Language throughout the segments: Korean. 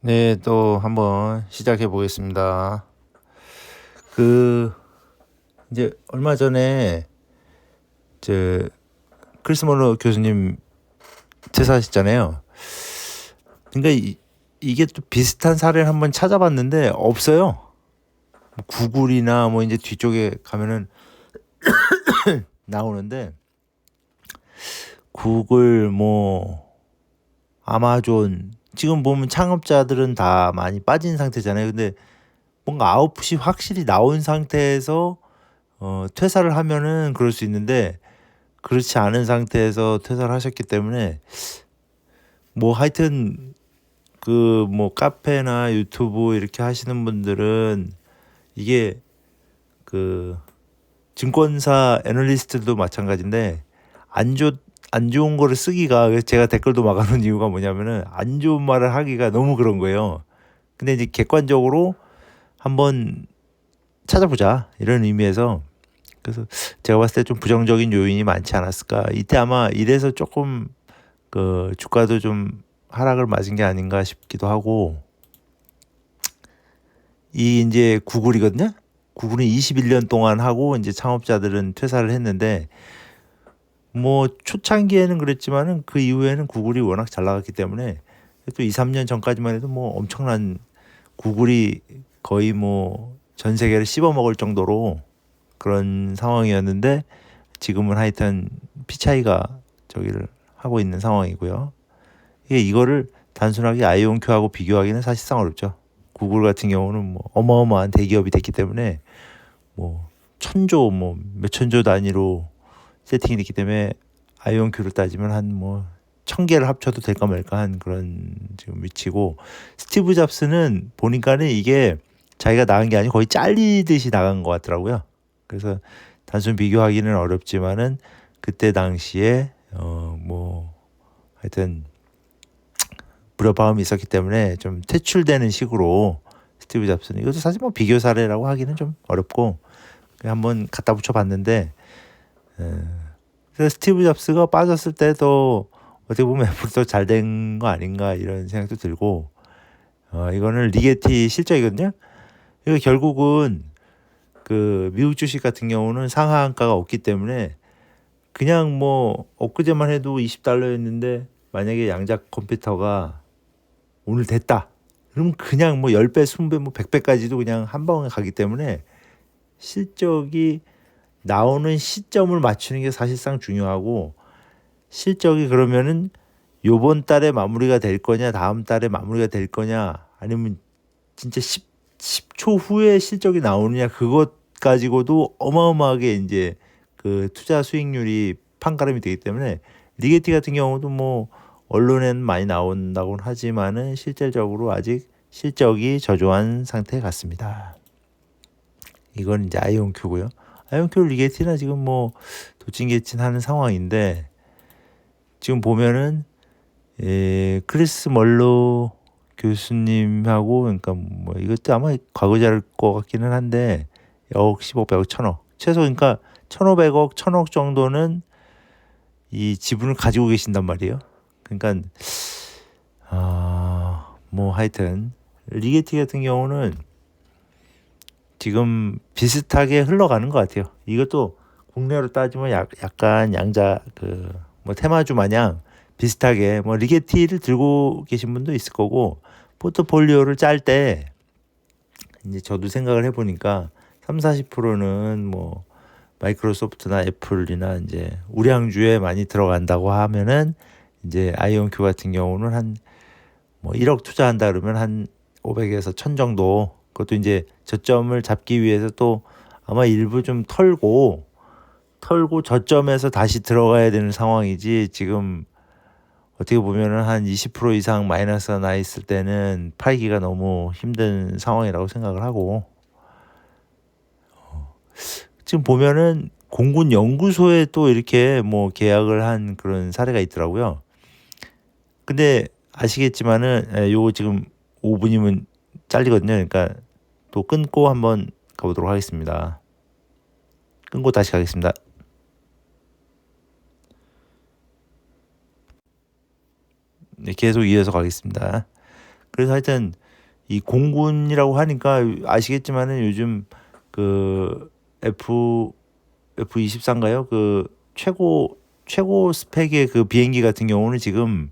네, 또 한번 시작해 보겠습니다. 그 이제 얼마 전에 저 크리스모로 교수님 퇴사하셨잖아요. 그러니까 이, 이게 또 비슷한 사례를 한번 찾아봤는데 없어요. 뭐 구글이나 뭐 이제 뒤쪽에 가면은 나오는데 구글 뭐 아마존 지금 보면 창업자들은 다 많이 빠진 상태잖아요. 근데 뭔가 아웃풋이 확실히 나온 상태에서 어, 퇴사를 하면은 그럴 수 있는데 그렇지 않은 상태에서 퇴사를 하셨기 때문에 뭐 하여튼 그 뭐 카페나 유튜브 이렇게 하시는 분들은 이게 그 증권사 애널리스트도 마찬가지인데 안 좋, 안 좋은 거를 쓰기가 제가 댓글도 막아놓은 이유가 뭐냐면은 안 좋은 말을 하기가 너무 그런 거예요. 근데 이제 객관적으로 한번 찾아보자 이런 의미에서 그래서 제가 봤을 때 좀 부정적인 요인이 많지 않았을까. 이때 아마 이래서 조금 그 주가도 좀 하락을 맞은 게 아닌가 싶기도 하고 이 이제 구글이거든요. 구글은 21년 동안 하고 이제 창업자들은 퇴사를 했는데 뭐 초창기에는 그랬지만은 그 이후에는 구글이 워낙 잘 나갔기 때문에 또 2, 3년 전까지만 해도 뭐 엄청난 구글이 거의 뭐 전 세계를 씹어 먹을 정도로 그런 상황이었는데 지금은 하여튼 피 차이가 저기를 하고 있는 상황이고요. 이게 이거를 단순하게 아이온큐하고 비교하기는 사실상 어렵죠. 구글 같은 경우는 뭐 어마어마한 대기업이 됐기 때문에 뭐 천조 뭐 몇천조 단위로 세팅이 됐기 때문에 아이온 큐를 따지면 한 뭐 천 개를 합쳐도 될까 말까 한 그런 지금 위치고 스티브 잡스는 보니까는 이게 자기가 나간 게 아니고 거의 잘리듯이 나간 것 같더라고요. 그래서 단순 비교하기는 어렵지만은 그때 당시에 어 뭐 하여튼 불협화음이 있었기 때문에 좀 퇴출되는 식으로 스티브 잡스는 이것도 사실 뭐 비교 사례라고 하기는 좀 어렵고 한번 갖다 붙여봤는데 그래서 스티브 잡스가 빠졌을 때도 어떻게 보면 애플도 잘 된 거 아닌가 이런 생각도 들고 어, 이거는 리게티 실적이거든요. 이거 결국은 그 미국 주식 같은 경우는 상하한가가 없기 때문에 그냥 뭐 엊그제만 해도 20달러였는데 만약에 양자 컴퓨터가 오늘 됐다. 그럼 그냥 뭐 10배, 20배, 뭐 100배까지도 그냥 한 방에 가기 때문에 실적이 나오는 시점을 맞추는 게 사실상 중요하고 실적이 그러면은 요번 달에 마무리가 될 거냐 다음 달에 마무리가 될 거냐 아니면 진짜 10, 10초 후에 실적이 나오느냐 그것 가지고도 어마어마하게 이제 그 투자 수익률이 판가름이 되기 때문에 리게티 같은 경우도 뭐 언론에는 많이 나온다고는 하지만은 실질적으로 아직 실적이 저조한 상태 같습니다. 이건 이제 아이온큐고요. 아이온큐 리게티나 지금 뭐 도찐개찐 하는 상황인데 지금 보면은 예, 크리스 멀로 교수님하고 그러니까 뭐 이것도 아마 과거자일 것 같기는 한데 억 1500억 천억 최소 그러니까 1500억 천억 정도는 이 지분을 가지고 계신단 말이에요. 그러니까 아 뭐 하여튼 리게티 같은 경우는 지금 비슷하게 흘러가는 것 같아요. 이것도 국내로 따지면 약, 약간 양자 그 뭐 테마주 마냥 비슷하게 뭐 리게티를 들고 계신 분도 있을 거고 포트폴리오를 짤 때 이제 저도 생각을 해보니까 3, 40%는 뭐 마이크로소프트나 애플이나 이제 우량주에 많이 들어간다고 하면은 이제 아이온큐 같은 경우는 한 뭐 1억 투자한다 그러면 한 500에서 1000 정도 그것도 이제 저점을 잡기 위해서 또 아마 일부 좀 털고 털고 저점에서 다시 들어가야 되는 상황이지 지금 어떻게 보면은 한 20% 이상 마이너스가 나 있을 때는 팔기가 너무 힘든 상황이라고 생각을 하고 어, 지금 보면은 공군 연구소에 또 이렇게 뭐 계약을 한 그런 사례가 있더라고요. 근데 아시겠지만은 예, 요거 지금 5분이면 잘리거든요. 그러니까 또 끊고 한번 가보도록 하겠습니다. 끊고 다시 가겠습니다. 네, 계속 이어서 가겠습니다. 그래서 하여튼 이 공군이라고 하니까 아시겠지만은 요즘 그 F F24인가요? 그 최고 최고 스펙의 그 비행기 같은 경우는 지금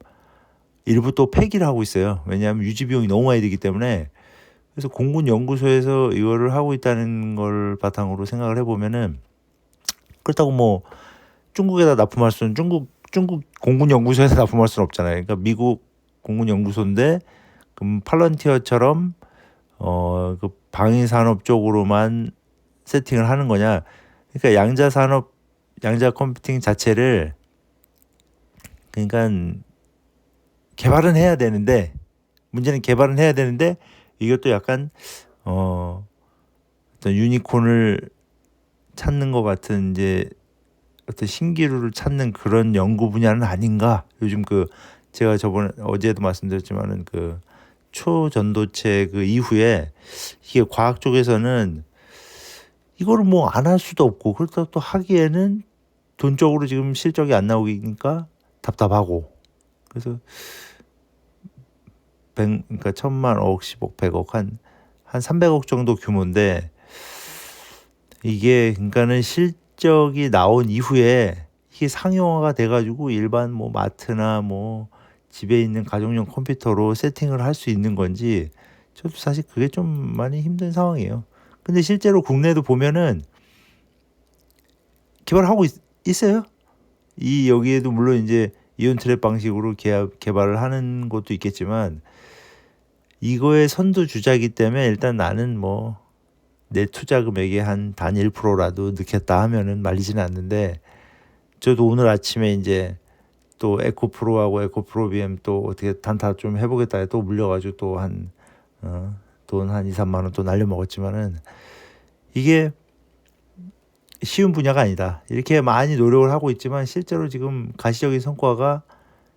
일부 또 폐기를 하고 있어요. 왜냐하면 유지 비용이 너무 많이 들기 때문에 그래서 공군 연구소에서 이거를 하고 있다는 걸 바탕으로 생각을 해보면은 그렇다고 뭐 중국에다 납품할 수는 중국 중국 공군 연구소에서 납품할 수는 없잖아요. 그러니까 미국 공군 연구소인데 그럼 팔런티어처럼 어 그 방위 산업 쪽으로만 세팅을 하는 거냐? 그러니까 양자 산업 양자 컴퓨팅 자체를 그러니까 개발은 해야 되는데 문제는 개발은 해야 되는데 이것도 약간 어 어떤 유니콘을 찾는 것 같은 이제 어떤 신기루를 찾는 그런 연구 분야는 아닌가? 요즘 그 제가 저번에 어제도 말씀드렸지만은 그 초전도체 그 이후에 이게 과학 쪽에서는 이거를 뭐 안 할 수도 없고 그렇다고 또 하기에는 돈적으로 지금 실적이 안 나오니까 답답하고. 그래서 백 그러니까 천만 억, 십억, 백억 한한 삼백억 정도 규모인데 이게 그러니까는 실적이 나온 이후에 이게 상용화가 돼가지고 일반 뭐 마트나 뭐 집에 있는 가정용 컴퓨터로 세팅을 할 수 있는 건지 저도 사실 그게 좀 많이 힘든 상황이에요. 근데 실제로 국내도 보면은 개발하고 있, 있어요. 이 여기에도 물론 이제 이온 트랩 방식으로 개, 개발을 하는 것도 있겠지만 이거의 선두 주자이기 때문에 일단 나는 뭐 내 투자 금액의 한 단 1%라도 넣겠다 하면은 말리지는 않는데 저도 오늘 아침에 이제 또 에코프로하고 에코프로비엠 또 어떻게 단타 좀 해보겠다 또 물려가지고 또한 어, 돈한 2, 3만 원 또 날려 먹었지만은 이게 쉬운 분야가 아니다. 이렇게 많이 노력을 하고 있지만 실제로 지금 가시적인 성과가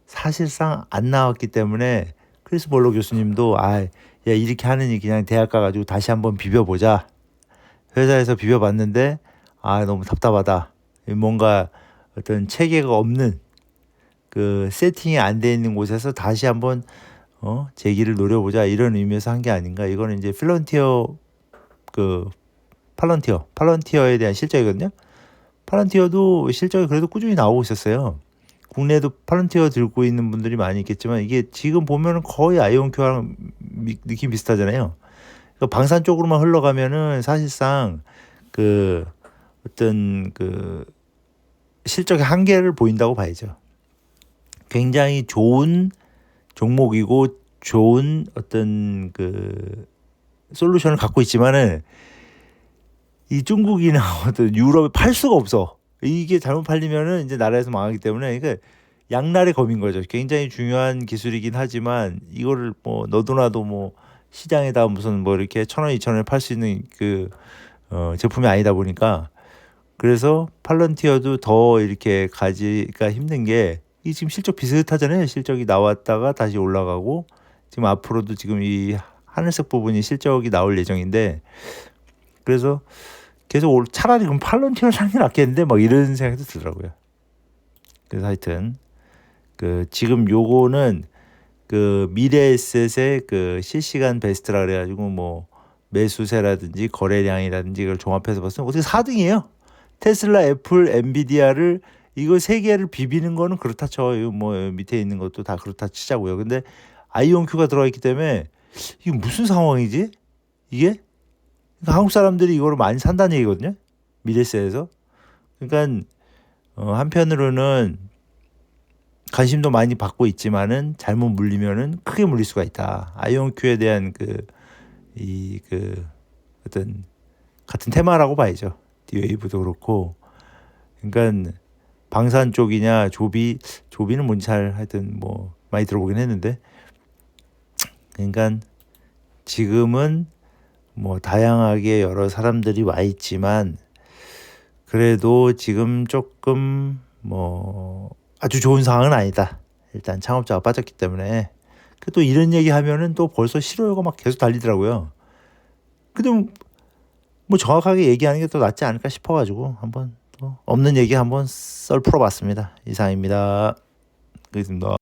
사실상 안 나왔기 때문에 크리스 볼로 교수님도 아, 야 이렇게 하느니 그냥 대학 가가지고 다시 한번 비벼보자. 회사에서 비벼봤는데 아 너무 답답하다. 뭔가 어떤 체계가 없는 그 세팅이 안 돼 있는 곳에서 다시 한번 어 제기를 노려보자 이런 의미에서 한 게 아닌가. 이거는 이제 필런티어 그 팔런티어 팔런티어에 대한 실적이거든요. 팔런티어도 실적이 그래도 꾸준히 나오고 있었어요. 국내에도 팔런티어 들고 있는 분들이 많이 있겠지만 이게 지금 보면은 거의 아이온큐랑 느낌 비슷하잖아요. 그러니까 방산 쪽으로만 흘러가면은 사실상 그 어떤 그 실적의 한계를 보인다고 봐야죠. 굉장히 좋은 종목이고 좋은 어떤 그 솔루션을 갖고 있지만은 이 중국이나 어떤 유럽에 팔 수가 없어. 이게 잘못 팔리면은 이제 나라에서 망하기 때문에 그러니까 양날의 검인 거죠. 굉장히 중요한 기술이긴 하지만 이거를 뭐 너도나도 뭐 시장에다 무슨 뭐 이렇게 천 원, 이천 원에 팔 수 있는 그 어, 제품이 아니다 보니까 그래서 팔런티어도 더 이렇게 가지가 힘든 게 이 지금 실적 비슷하잖아요. 실적이 나왔다가 다시 올라가고 지금 앞으로도 지금 이 하늘색 부분이 실적이 나올 예정인데 그래서 계속 차라리 그럼 팔런티어를 사는 게 낫겠는데 막 이런 생각도 들더라고요. 그래서 하여튼 그 지금 요거는 그 미래에셋의 그 실시간 베스트라 그래가지고 뭐 매수세라든지 거래량이라든지 이걸 종합해서 봤으면 어떻게 4등이에요. 테슬라, 애플, 엔비디아를 이거 세 개를 비비는 거는 그렇다 쳐. 이거 뭐 밑에 있는 것도 다 그렇다 치자고요. 근데 아이온큐가 들어가 있기 때문에 이게 무슨 상황이지? 이게 그러니까 한국 사람들이 이거를 많이 산다는 얘기거든요. 미래세에서. 그러니까 어, 한편으로는 관심도 많이 받고 있지만은 잘못 물리면은 크게 물릴 수가 있다. 아이온큐에 대한 그 이그 어떤 같은 테마라고 봐야죠. 디웨이브도 그렇고. 그러니까 방산 쪽이냐 조비 조비는 뭔지 잘 하여튼 뭐 많이 들어보긴 했는데 그러니까 지금은 뭐 다양하게 여러 사람들이 와 있지만 그래도 지금 조금 뭐 아주 좋은 상황은 아니다. 일단 창업자가 빠졌기 때문에 그또 이런 얘기 하면은 또 벌써 싫어요가 막 계속 달리더라고요. 근데 뭐 정확하게 얘기하는 게더 낫지 않을까 싶어가지고 한번 또 없는 얘기 한번 썰 풀어봤습니다. 이상입니다. 그렇습니다.